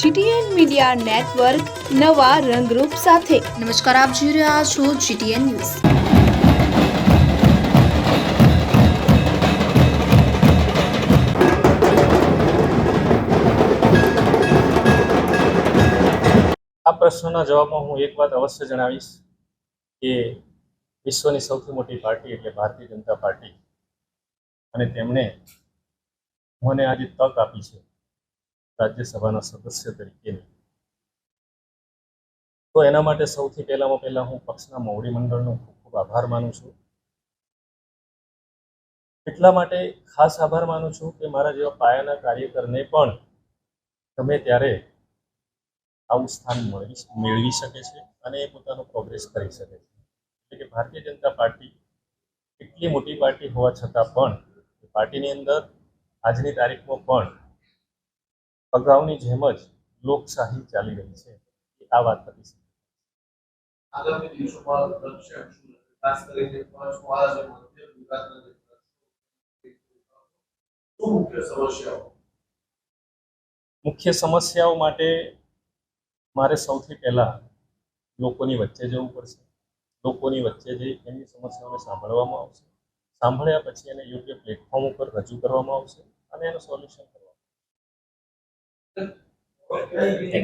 GTN media network નવા રંગરૂપ સાથે. નમસ્કાર આપ જોઈ રહ્યા છો જીટીએન ન્યૂઝ. આ પ્રશ્નના જવાબમાં હું એક વાત અવશ્ય જણાવીશ કે વિશ્વની સૌથી મોટી પાર્ટી એટલે ભારતીય જનતા પાર્ટી. અને તેમણે મને આજે તક આપી છે. રાજ્યસભાના સદસ્ય તરીકેની તો એના માટે સૌથી પહેલામાં પહેલા હું પક્ષના મોવડી મંડળનો ખૂબ ખૂબ આભાર માનું છું. એટલા માટે ખાસ આભાર માનું છું કે મારા જેવા પાયાના કાર્યકરને પણ ગમે ત્યારે આવું સ્થાન મેળવી મેળવી શકે છે અને એ પોતાનો પ્રોગ્રેસ કરી શકે છે. એટલે કે ભારતીય જનતા પાર્ટી એટલી મોટી પાર્ટી હોવા છતાં પણ પાર્ટીની અંદર આજની તારીખમાં પણ અગાઉની જેમ જ લોકશાહી ચાલી રહી છે. આ વાત હતી આગામી દિવસોમાં લક્ષ્ય ખાસ કરીને પંચમહાલ અને મધ્ય ગુજરાતના જે પ્રશ્નો શું મુખ્ય સમસ્યાઓ? મુખ્ય સમસ્યાઓ માટે મારે સૌથી પહેલાં લોકોની વચ્ચે જવું પડશે. લોકોની વચ્ચે જઈ એમની સમસ્યાઓને સાંભળવામાં આવશે. સાંભળ્યા પછી એને યોગ્ય પ્લેટફોર્મ ઉપર રજૂ કરવામાં આવશે અને એનું સોલ્યુશન કરવામાં આવશે